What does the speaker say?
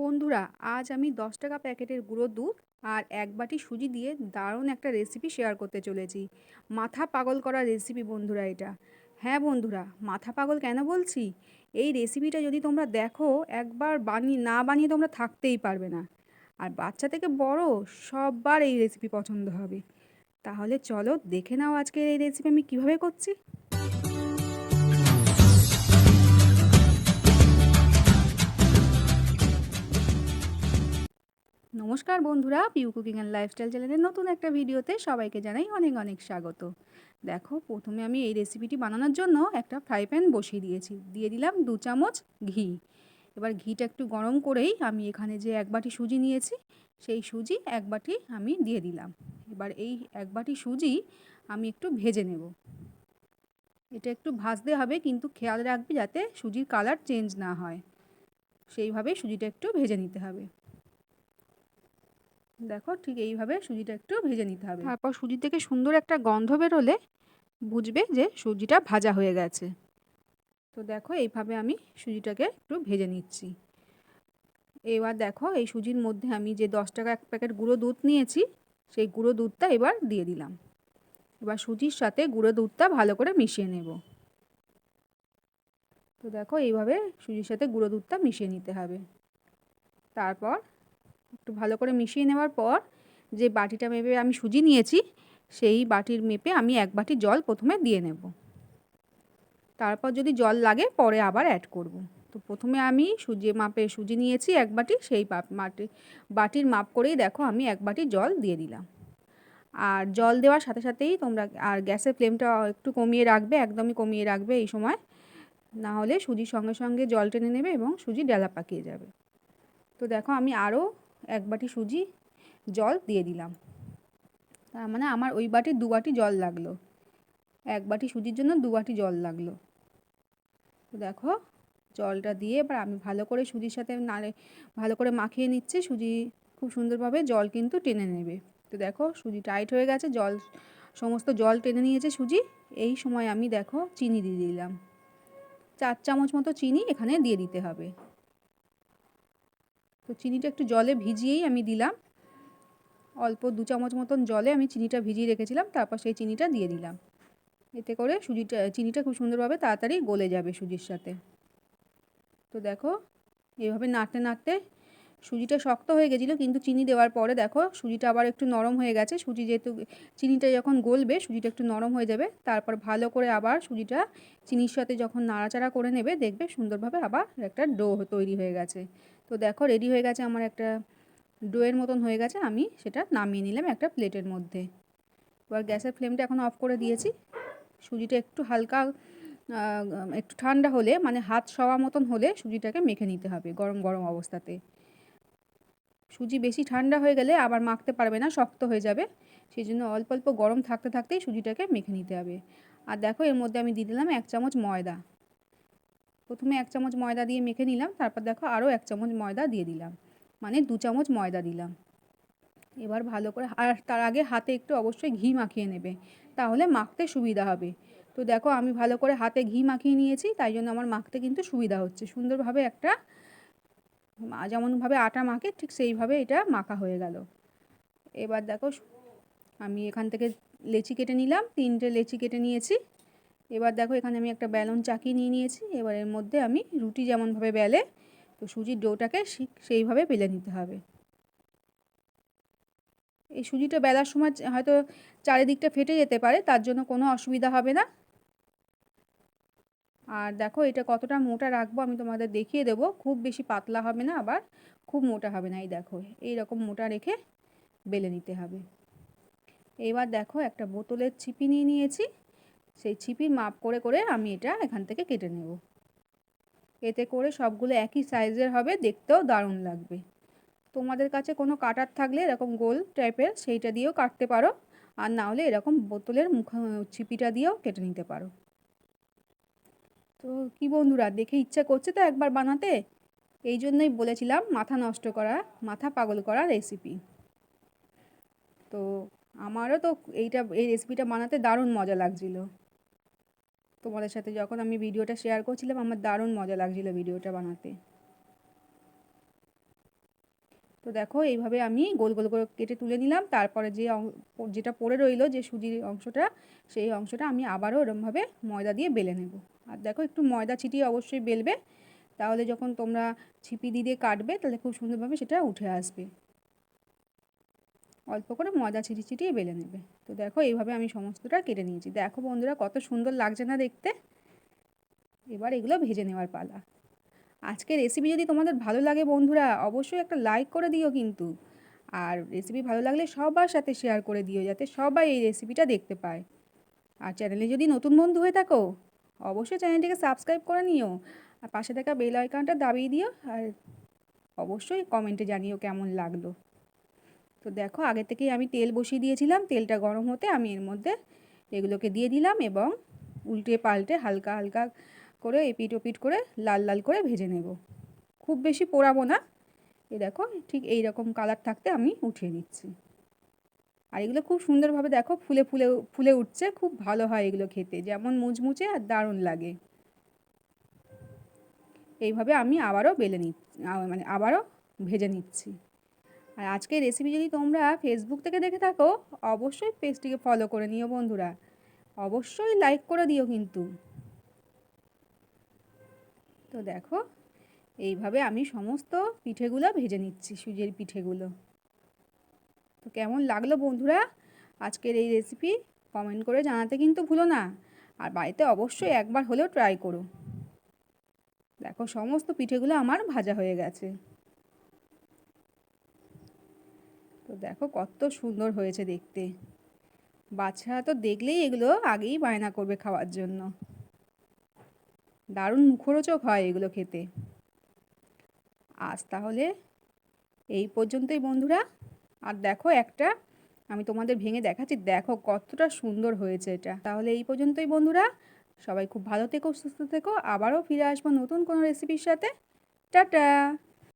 বন্ধুরা, আজ আমি দশ টাকা প্যাকেটের গুঁড়ো দুধ আর এক বাটি সুজি দিয়ে দারুণ একটা রেসিপি শেয়ার করতে চলেছি। মাথা পাগল করা রেসিপি বন্ধুরা এটা। হ্যাঁ বন্ধুরা, মাথা পাগল কেন বলছি? এই রেসিপিটা যদি তোমরা দেখো, একবার বানিয়ে, না বানিয়ে তোমরা থাকতেই পারবে না। আর বাচ্চা থেকে বড়, সববার এই রেসিপি পছন্দ হবে। তাহলে চলো দেখে নাও আজকের এই রেসিপি আমি কীভাবে করছি। নমস্কার বন্ধুরা পিউ কুকিং অ্যান্ড লাইফস্টাইল চ্যানেলের নতুন একটা ভিডিওতে সবাইকে জানাই অনেক অনেক স্বাগত। দেখো, প্রথমে আমি এই রেসিপিটি বানানোর জন্য একটা ফ্রাই প্যান বসিয়ে দিয়েছি। দিয়ে দিলাম দু চামচ ঘি। এবার ঘিটা একটু গরম করেই আমি এখানে যে এক বাটি সুজি নিয়েছি, সেই সুজি এক বাটি আমি দিয়ে দিলাম। এবার এই এক বাটি সুজি আমি একটু ভেজে নেব। এটা একটু ভাজতে হবে, কিন্তু খেয়াল রাখবে যাতে সুজির কালার চেঞ্জ না হয়। সেইভাবে সুজিটা একটু ভেজে নিতে হবে। দেখো ঠিক এইভাবে সুজিটা একটু ভেজে নিতে হবে। তারপর সুজি থেকে সুন্দর একটা গন্ধ বেরোলে বুঝবে যে সুজিটা ভাজা হয়ে গেছে। তো দেখো এইভাবে আমি সুজিটাকে একটু ভেজে নিচ্ছি। এবার দেখো এই সুজির মধ্যে আমি যে দশ টাকা এক প্যাকেট গুঁড়ো দুধ নিয়েছি সেই গুঁড়ো দুধটা এবার দিয়ে দিলাম। এবার সুজির সাথে গুঁড়ো দুধটা ভালো করে মিশিয়ে নেব। তো দেখো এইভাবে সুজির সাথে গুঁড়ো দুধটা মিশিয়ে নিতে হবে। তারপর একটু ভালো করে মিশিয়ে নেওয়ার পর যে বাটিটা মেপে আমি সুজি নিয়েছি, সেই বাটির মেপে আমি এক বাটি জল প্রথমে দিয়ে নেব। তারপর যদি জল লাগে, পরে আবার অ্যাড করব। তো প্রথমে আমি সুজি মাপে সুজি নিয়েছি এক বাটি, সেই মাটি বাটির মাপ করেই দেখো আমি এক বাটি জল দিয়ে দিলাম। আর জল দেওয়ার সাথে সাথেই তোমরা আর গ্যাসের ফ্লেমটা একটু কমিয়ে রাখবে, একদমই কমিয়ে রাখবে এই সময়। না হলে সুজির সঙ্গে সঙ্গে জল টেনে নেবে এবং সুজি ডেলা পাকিয়ে যাবে। তো দেখো আমি আরও এক বাটি সুজি, জল দিয়ে দিলাম। তার মানে আমার ওই বাটির দু বাটি জল লাগল। এক বাটি সুজির জন্য দু বাটি জল লাগল। তো দেখো, জলটা দিয়ে এবার আমি ভালো করে সুজির সাথে নাড়ে, ভালো করে মাখিয়ে নিচ্ছি। সুজি খুব সুন্দরভাবে জল কিন্তু টেনে নেবে। তো দেখো, সুজি টাইট হয়ে গেছে, জল, সমস্ত জল টেনে নিয়েছে সুজি। এই সময় আমি দেখো, চিনি দিয়ে দিলাম। চার চামচ মতো চিনি এখানে দিয়ে দিতে হবে। তো চিনিটা একটু জলে ভিজিয়েই আমি দিলাম। অল্প দু চামচ মতন জলে আমি চিনিটা ভিজিয়ে রেখেছিলাম, তারপর সেই চিনিটা দিয়ে দিলাম। এতে করে সুজিটা, চিনিটা খুব সুন্দরভাবে তাড়াতাড়ি গলে যাবে সুজির সাথে। তো দেখো, এভাবে নাড়তে নাড়তে সুজিটা শক্ত হয়ে গেছিল, কিন্তু চিনি দেওয়ার পরে দেখো সুজিটা আবার একটু নরম হয়ে গেছে। সুজি যেহেতু, চিনিটা যখন গলবে, সুজিটা একটু নরম হয়ে যাবে। তারপর ভালো করে আবার সুজিটা চিনির সাথে যখন নাড়াচাড়া করে নেবে, দেখবে সুন্দরভাবে আবার একটা ডো তৈরি হয়ে গেছে। তো দেখো রেডি হয়ে গেছে আমার একটা ডোয়ের মতন হয়ে গেছে, আমি সেটা নামিয়ে নিলাম একটা প্লেটের মধ্যে। এবার গ্যাসের ফ্লেমটা এখন অফ করে দিয়েছি। সুজিটা একটু হালকা একটু ঠান্ডা হলে মানে হাত সওয়া মতন হলে সুজিটাকে মেখে নিতে হবে গরম গরম অবস্থাতে। সুজি বেশি ঠান্ডা হয়ে গেলে আবার মাখতে পারবে না, শক্ত হয়ে যাবে। সেই জন্য অল্প অল্প গরম থাকতে থাকতেই সুজিটাকে মেখে নিতে হবে। আর দেখো, এর মধ্যে আমি দিয়ে দিলাম এক চামচ ময়দা। প্রথমে এক চামচ ময়দা দিয়ে মেখে নিলাম, তারপর দেখো আরও এক চামচ ময়দা দিয়ে দিলাম। মানে দু চামচ ময়দা দিলাম। এবার ভালো করে, আর তার আগে হাতে একটু অবশ্যই ঘি মাখিয়ে নেবে, তাহলে মাখতে সুবিধা হবে। তো দেখো, আমি ভালো করে হাতে ঘি মাখিয়ে নিয়েছি, তাই জন্য আমার মাখতে কিন্তু সুবিধা হচ্ছে। সুন্দরভাবে একটা যেমনভাবে আটা মাখে, ঠিক সেইভাবে এটা মাখা হয়ে গেল। এবার দেখো, আমি এখান থেকে লেচি কেটে নিলাম, তিনটে লেচি কেটে নিয়েছি। এবার দেখো, এখানে আমি একটা ব্যালন চাকি নিয়ে নিয়েছি। এবার এর মধ্যে আমি রুটি যেমনভাবে বেলে, তো সুজির ডোটাকে সেইভাবে বেলে নিতে হবে। এই সুজিটা বেলার সময় হয়তো চারিদিকটা ফেটে যেতে পারে, তার জন্য কোনো অসুবিধা হবে না। আর দেখো এটা কতটা মোটা রাখব আমি তোমাদের দেখিয়ে দেবো। খুব বেশি পাতলা হবে না আবার, খুব মোটা হবে না। এই দেখো এই রকম মোটা রেখে বেলে নিতে হবে। এবার দেখো একটা বোতলের ছিপি নিয়ে নিয়েছি। সেই ছিপির মাপ করে করে আমি এটা এখান থেকে কেটে নেব। এতে করে সবগুলো একই সাইজের হবে, দেখতেও দারুণ লাগবে। তোমাদের কাছে কোনো কাটার থাকলে এরকম গোল টাইপের সেইটা দিয়েও কাটতে পারো। আর না হলে এরকম বোতলের মুখ ছিপিটা দিয়েও কেটে নিতে পারো। তো কি বন্ধুরা, দেখে ইচ্ছা করছে তো একবার বানাতে? এই জন্যই বলেছিলাম মাথা নষ্ট করা, মাথা পাগল করা রেসিপি তো আমারও তো এইটা, এই রেসিপিটা বানাতে দারুণ মজা লাগছিল। তোমাদের সাথে যখন আমি ভিডিওটা শেয়ার করছিলাম, আমার দারুণ মজা লাগছিল ভিডিওটা বানাতে। তো দেখো, এইভাবে আমি গোল গোল করে কেটে তুলে নিলাম। তারপরে যে যেটা পড়ে রইল যে সুজির অংশটা, সেই অংশটা আমি আবারও এরমভাবে ময়দা দিয়ে বেলে নেব। আর দেখো, একটু ময়দা ছিটিয়ে অবশ্যই বেলবে। তাহলে যখন তোমরা ছিপি দিয়ে কাটবে, তাহলে খুব সুন্দরভাবে সেটা উঠে আসবে। অল্প করে ময়দা ছিটিয়ে ছিটিয়ে বেলে নেবে। তো দেখো, এইভাবে আমি সমস্তটা কেটে নিয়েছি। দেখো বন্ধুরা, কত সুন্দর লাগছে না দেখতে? এবার এগুলো ভেজে নেওয়ার পালা। আজকে রেসিপি যদি তোমাদের ভালো লাগে বন্ধুরা, অবশ্যই একটা লাইক করে দিও কিন্তু। আর রেসিপি ভালো লাগলে সবার সাথে শেয়ার করে দিও, যাতে সবাই এই রেসিপিটা দেখতে পায়। আর চ্যানেলে যদি নতুন বন্ধু হয়ে থাকো, অবশ্যই চ্যানেলটিকে সাবস্ক্রাইব করে নিও। আর পাশে থাকা বেল আইকনটা দাবিয়ে দিও, আর অবশ্যই কমেন্টে জানিও কেমন লাগল। তো দেখো, আগে থেকেই আমি তেল বসিয়ে দিয়েছিলাম। তেলটা গরম হতে আমি এর মধ্যে এগুলোকে দিয়ে দিলাম এবং উল্টে পাল্টে হালকা হালকা করে এপিট ওপিট করে লাল লাল করে ভেজে নেব। খুব বেশি পোড়াবো না। এ দেখো, ঠিক এই রকম কালার থাকতে আমি উঠিয়ে নিচ্ছি। আর এগুলো খুব সুন্দরভাবে দেখো, ফুলে ফুলে ফুলে উঠছে, খুব ভালো হয় এগুলো খেতে। যেমন মুচমুচে আর দারুণ লাগে। এইভাবে আমি আবারও বেলে নিচ্ছি মানে আবারও ভেজে নিচ্ছি। আর আজকের রেসিপি যদি তোমরা ফেসবুক থেকে দেখে থাকো, অবশ্যই পেজটিকে ফলো করে নিও বন্ধুরা। অবশ্যই লাইক করে দিও কিন্তু। তো দেখো, এইভাবে আমি সমস্ত পিঠেগুলো ভেজে নিচ্ছি, সুজির পিঠেগুলো। তো কেমন লাগল বন্ধুরা? আজকের এই রেসিপি কমেন্ট করে জানাতে কিন্তু ভুলো না। আর বাড়িতে অবশ্যই একবার হলেও ট্রাই করো। দেখো, সমস্ত পিঠেগুলো আমার ভাজা হয়ে গেছে। তো দেখো, কত সুন্দর হয়েছে দেখতে। বাচ্চারা তো দেখলেই এগুলো আগেই বায়না করবে খাওয়ার জন্য। দারুণ মুখরোচক হয় এগুলো খেতে। আজ তাহলে এই পর্যন্তই বন্ধুরা। আর দেখো একটা, আমি তোমাদের ভেঙে দেখাচ্ছি, দেখো কতটা সুন্দর হয়েছে এটা। তাহলে এই পর্যন্তই বন্ধুরা। সবাই খুব ভালো থেকো, সুস্থ থেকো। আবারও ফিরে আসব নতুন কোনো রেসিপির সাথে। টাটা!